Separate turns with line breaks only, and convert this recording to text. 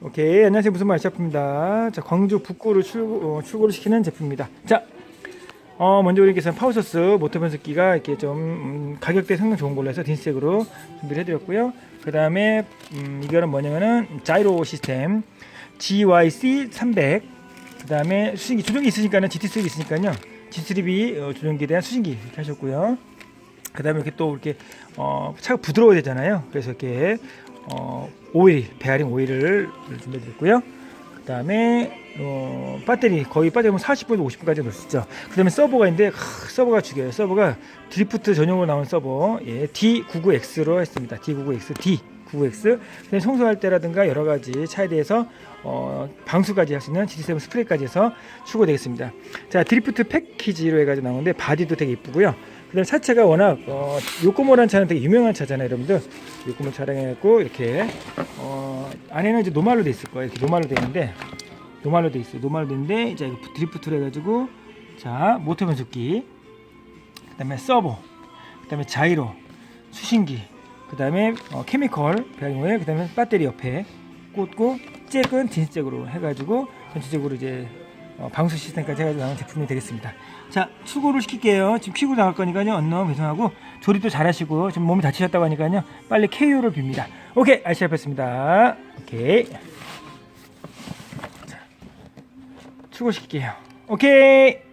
오케이 안녕하세요 무슨 말 샤프입니다. 자 광주 북구를 출고, 어, 출고를 시키는 제품입니다. 자 어, 먼저 우리께서 파우소스 모터 변속기가 이렇게 좀 음, 가격대 성능 좋은 걸로 해서 딘스색으로 준비를 해드렸고요. 그 다음에 음, 이거는 뭐냐면은 자이로 시스템 GYC 300. 그 다음에 수신기 조종기 있으니까는 GT 수익 있으니까요. G3B 어, 조종기에 대한 수신기 이렇게 하셨고요. 그 다음에 이렇게 또 이렇게 어, 차가 부드러워야 되잖아요. 그래서 이렇게 어, 오일, 베어링 오일을 준비해 드렸고요. 그 다음에 어, 배터리 거의 빠지면 40분에서 50분까지 넣을 수 있죠. 그 다음에 서버가 있는데 크, 서버가 죽여요. 서버가 드리프트 전용으로 나온 서버 예, D99X로 했습니다. D99X, D99X. 그다음에 청소할 때라든가 여러 가지 차에 대해서 어, 방수까지 할 수 있는 GT7 스프레이까지 해서 출고되겠습니다. 자 드리프트 패키지로 해가지고 나오는데 바디도 되게 이쁘고요. 그다음 에 차체가 워낙 어, 요코모라는 차는 되게 유명한 차잖아요, 여러분들. 요코모 차량해갖고 이렇게 어, 안에는 이제 노말로 돼 있을 거예요. 이렇게 노말로 돼 있는데 노말로 돼 있어요. 노말로 돼 있는데 이제 이거 드리프트로 해가지고 자 모터 변속기, 그다음에 서버, 그다음에 자이로, 수신기, 그다음에 어, 케미컬 배양오일 그다음에 배터리 옆에 꽂고 잭은 진스잭으로 해가지고 전체적으로 이제 어, 방수 시스템까지 해가지고 나온 제품이 되겠습니다. 자, 수고를 시킬게요. 지금 피고 나갈 거니까요. 언능 배송하고 조립도 잘 하시고 지금 몸이 다치셨다고 하니까요. 빨리 KO를 빕니다. 오케이, 알시아였습니다. 오케이. 자, 수고시킬게요. 오케이.